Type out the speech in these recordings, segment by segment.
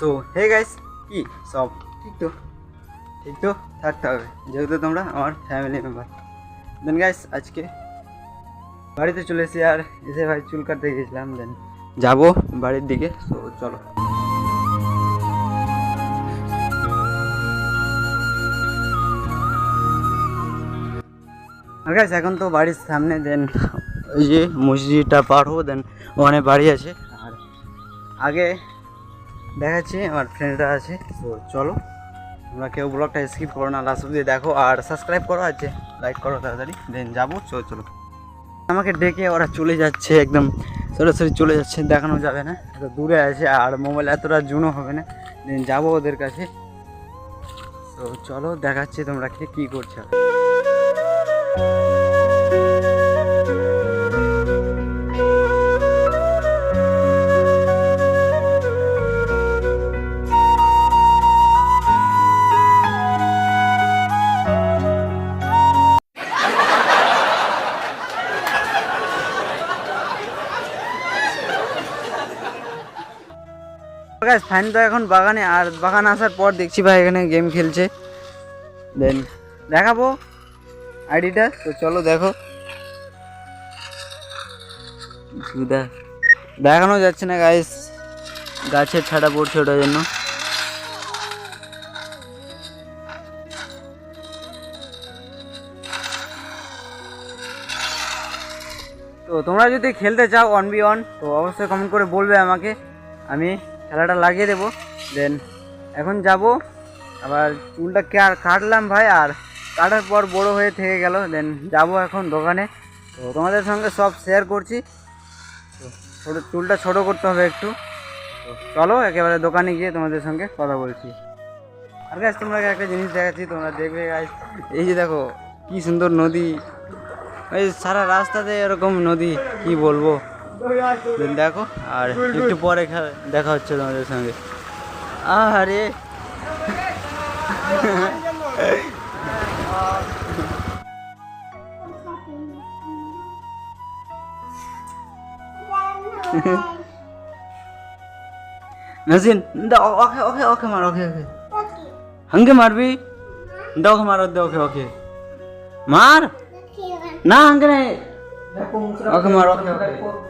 So hey guys কি? সব ঠিক তো। ঠিক তো? থাকতে হবে যেহেতু তোমরা আমার ফ্যামিলি মেম্বার দেন গাইস আজকে বাড়িতে চলে এসেছি আর এসে ভাই চুল কাটতে গেছিলাম দেন যাব বাড়ির দিকে সো চলো। আর গাইস এখন তো বাড়ির সামনে দেন ওই যে মসজিদটা পার হব দেন ওখানে বাড়ি আছে। আর আগে দেখাচ্ছি আমার ফ্রেন্ডরা আছে। তো চলো, তোমরা কেউ ব্লগটা স্কিপ করো না লাস্ট অব্দি দেখো, আর সাবস্ক্রাইব করো আছে লাইক করো তাড়াতাড়ি দেন যাব, চলো চলো। আমাকে ডেকে ওরা চলে যাচ্ছে, একদম সরাসরি চলে যাচ্ছে, দেখানো যাবে না। এত দূরে আছে, আর মোবাইল এতটা জুনো হবে না দেন যাব ওদের কাছে। তো চলো, দেখাচ্ছি তোমরা কে কী করছ। গাইস ফাইন তো এখন বাগানে আর বাগান আসার পর দেখছি ভাই এখানে গেম খেলছে। দেন দেখাবো আইডিটা তো চলো দেখো। সুদা। দেখানো যাচ্ছে না গাইস গাছের ছাড়া পড়ছে ওটার জন্য। তো তোমরা যদি খেলতে চাও ওয়ান বি ওয়ান তো অবশ্যই কমেন্ট করে বলবে আমাকে। আমি খেলাটা লাগিয়ে দেবো। দেন এখন যাব। আবার চুলটা কে- কাটলাম ভাই, আর কাটার পর বড় হয়ে থেকে গেল। দেন যাব এখন দোকানে। তো তোমাদের সঙ্গে সব শেয়ার করছি। ছোটো চুলটা ছোটো করতে হবে একটু। তো চলো, একেবারে দোকানে গিয়ে তোমাদের সঙ্গে কথা বলছি। আর গাছ তোমরা একটা জিনিস দেখাচ্ছি, তোমরা দেখবে গাছ এই যে দেখো, কি সুন্দর নদী। ওই সারা রাস্তাতে এরকম নদী, কি বলব? দেখো আর একটু পরে খা- দেখা হচ্ছে তোমাদের সঙ্গে। আরে নাসিন দাও ওকে ওকে ওকে মার ওকে ওকে। হঙ্গে মারবি? দাও ওকে মার দে ওকে ওকে। মার! না হঙ্গে নাই। ওকে মার ওকে ওকে।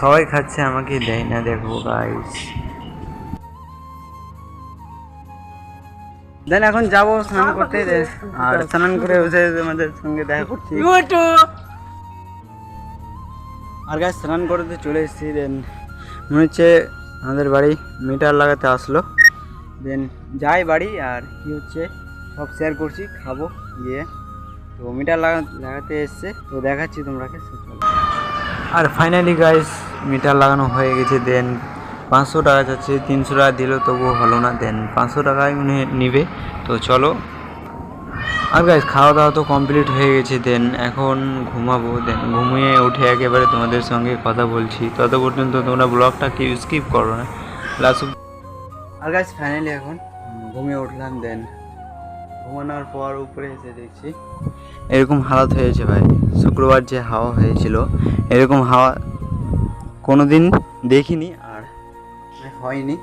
সবাই খাচ্ছে আমাকে দেয় না। দেখো গাইস দেন এখন যাব স্নান করতে। আর স্নান করে বসে আমাদের সঙ্গে দেখা করছি। আর গাছ স্নান করতে চলে এসেছি দেন মনে হচ্ছে আমাদের বাড়ি মিটার লাগাতে আসলো। দেন যাই বাড়ি আর কি হচ্ছে সব শেয়ার করছি খাব গিয়ে। তো মিটার লাগা লাগাতে এসছে তো দেখাচ্ছি তোমরাকে সে চলো। আর ফাইনালি গাইস মিটার লাগানো হয়ে গেছে দেন পাঁচশো টাকা যাচ্ছে, তিনশো টাকা দিলেও তবুও হলো না দেন পাঁচশো টাকায় উনি নিবে। তো চলো। আর গাইস খাওয়া দাওয়া তো কমপ্লিট হয়ে গেছে দেন এখন ঘুমাবো দেন ঘুমিয়ে উঠে একেবারে তোমাদের সঙ্গে কথা বলছি। তত পর্যন্ত তোমরা ব্লগটা কেউ স্কিপ করো না। লাস্ট আর গাইস ফাইনালি এখন ঘুমিয়ে উঠলাম দেন ঘুমানোর পর উপরে এসে দেখছি। এরকম হালাত হয়েছে ভাই। শুক্রবার যে হাওয়া হয়েছিল এরকম হাওয়া কোনো দিন দেখিনি আর হয়নি।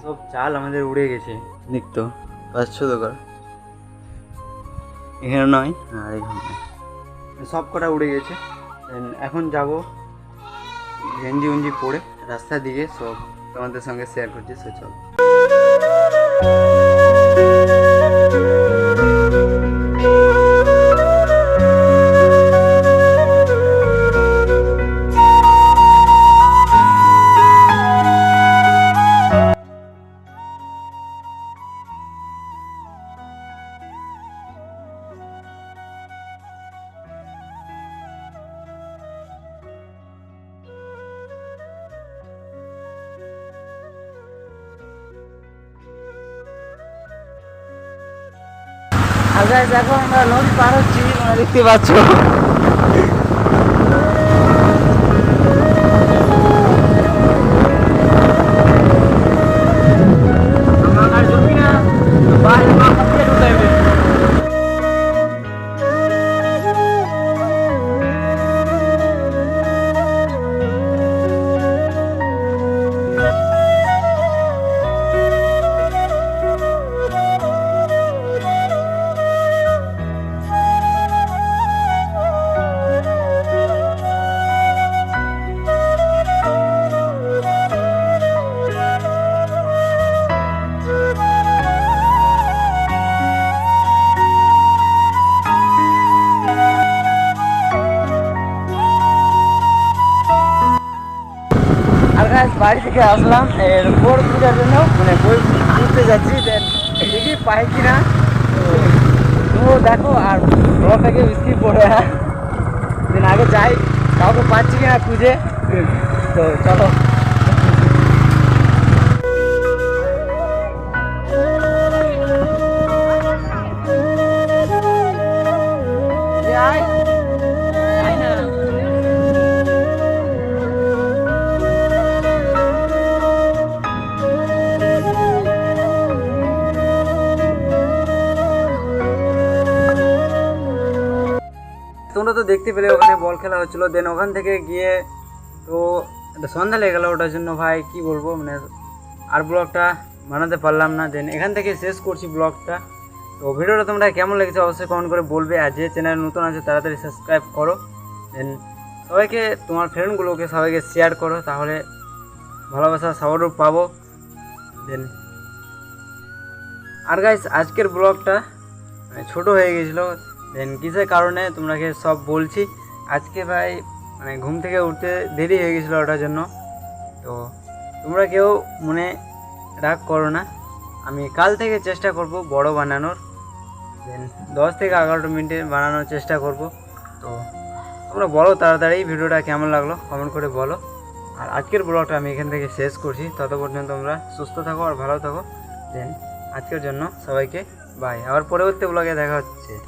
সব চাল আমাদের উড়ে গেছে। দেখতো পাচ্ছ তো কর এখানে নয়? আর এখানে সব কটা উড়ে গেছে। এখন যাব গেঞ্জি উঞ্জি পরে। রাস্তার দিকে সব তোমাদের সঙ্গে শেয়ার করছি সে চল। আর গাইস এখন আমরা নদী পার হচ্ছি তোমরা দেখতে পাচ্ছ। আর বাড়ি থেকে আসলাম বোর পূজার জন্য। মানে বই ঘুরতে যাচ্ছি দেখি পাই কিনা। তো দেখো, আর ব্লগটাকে স্কিপ করে হ্যাঁ। দিন আগে যাই, কাউকে পাচ্ছি কিনা খুঁজে। তো চলো। দেখতে পেলে ওখানে বল খেলা হচ্ছিল। দেন ওখান থেকে গিয়ে তো সন্ধ্যা লেগে গেলো ওটার জন্য। ভাই, কি বলব? মানে আর ব্লগটা বানাতে পারলাম না। দেন এখান থেকে শেষ করছি ব্লগটা। তো ভিডিওটা তোমরা কেমন লেগেছে অবশ্যই কমেন্ট করে বলবে। আর যে চ্যানেল নতুন আছে, তাড়াতাড়ি সাবস্ক্রাইব করো। দেন সবাইকে, তোমার ফ্রেন্ডগুলোকে সবাইকে শেয়ার করো। তাহলে ভালোবাসা সাপোর্টও পাবো। দেন আর গাইস আজকের ব্লগটা মানে ছোট হয়ে গেছিল। দেন কিসের কারণে তোমাকে সব বলছি? আজকে ভাই মানে ঘুম থেকে উঠতে দেরি হয়ে গেছিল ওটার জন্য। তো তোমরা কেউ মনে রাগ করো না। আমি কাল থেকে চেষ্টা করব বড় বানানোর। দেন দশ থেকে এগারোটা মিনিটে বানানোর চেষ্টা করব। তো তোমরা বলো তাড়াতাড়ি ভিডিওটা কেমন লাগল? কমেন্ট করে বলো। আর আজকের ব্লগটা আমি এখান থেকে শেষ করছি। তত পর্যন্ত তোমরা সুস্থ থাকো আর ভালো থাকো। দেন আজকের জন্য সবাইকে বাই আবার পরবর্তী ব্লগে দেখা হচ্ছে।